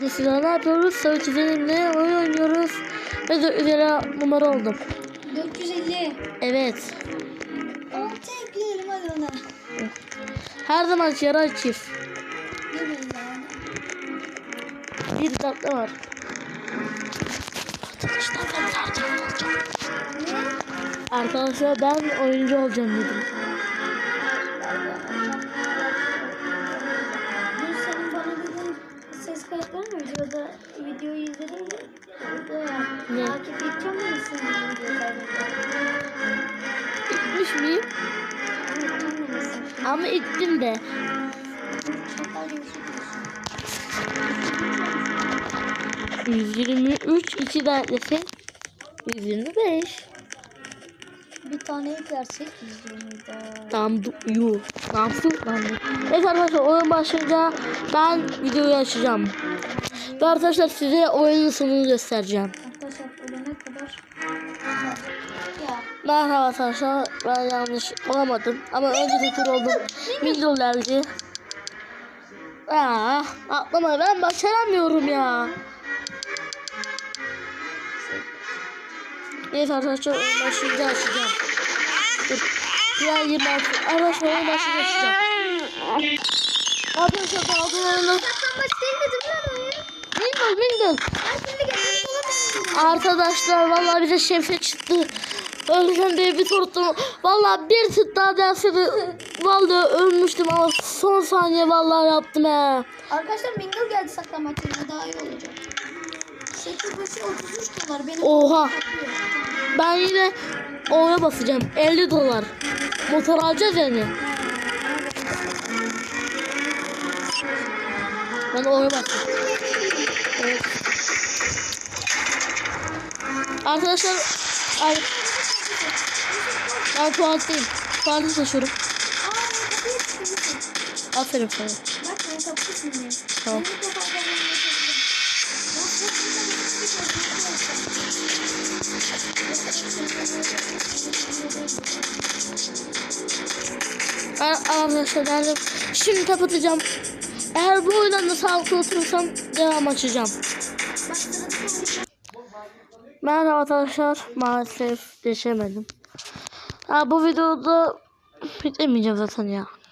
Dolayısıyla ne yapıyoruz? Sarı çizelimle oyun oynuyoruz. Ve de üzere numara oldum. 450. Evet. Altı ekleyelim hadi ona. Her zaman yarar çift. Bir tatlı var. Arkadaşlar ben oyuncu olacağım dedim. Ses kayıtları mı? Videoda videoyu izledin mi? Orada ya. Ne? Takip edeceğim mi senin video kaydını? İtmiş miyim? Ama ittim de. Şey diyorsun. 123 2 de eklesek 125. Bir tane eklersek 120 daha. Tam du yu. Nasıl lan? bu? Evet arkadaşlar oyun başlayınca ben videoyu açacağım. Ve arkadaşlar size oyunun sonunu göstereceğim. Arkadaşlar ölene kadar. Ya. Merhaba arkadaşlar ben yanlış olamadım ama önce de tur oldum. Middle geldi. Aa, atlama ben başaramıyorum ya. Evet arkadaşlar oyun başlayınca açacağım. Dur. Diğer 26. Arkadaşlar oyun başlayınca açacağım. Arkadaşlar oyunu. Saklanmaç değil oyun? Mingle mingle. Ben şimdi geldim. Arkadaşlar vallahi bize şefe çıktı. Öleceğim diye bir tuttum. Vallahi bir tık daha derseydi vallahi ölmüştüm ama son saniye vallahi yaptım he. Arkadaşlar Mingle geldi yerine daha iyi olacak. 8 başı 33 dolar. Benim Oha. Ben yine O'ya basacağım. 50 dolar. Motor alacağız yani. Ben O'ya basacağım. Evet. Arkadaşlar ay, ben tuvaletteyim. Tuvalete taşıyorum. Aferin sana. Bak ben kapıyı çıkıyorum. Tamam. Arkadaşlar geldim. Şimdi kapatacağım. Eğer bu oyundan da sağlıklı oturursam devam açacağım. Merhaba arkadaşlar. Maalesef geçemedim. Ha, bu videoda bitirmeyeceğim zaten ya.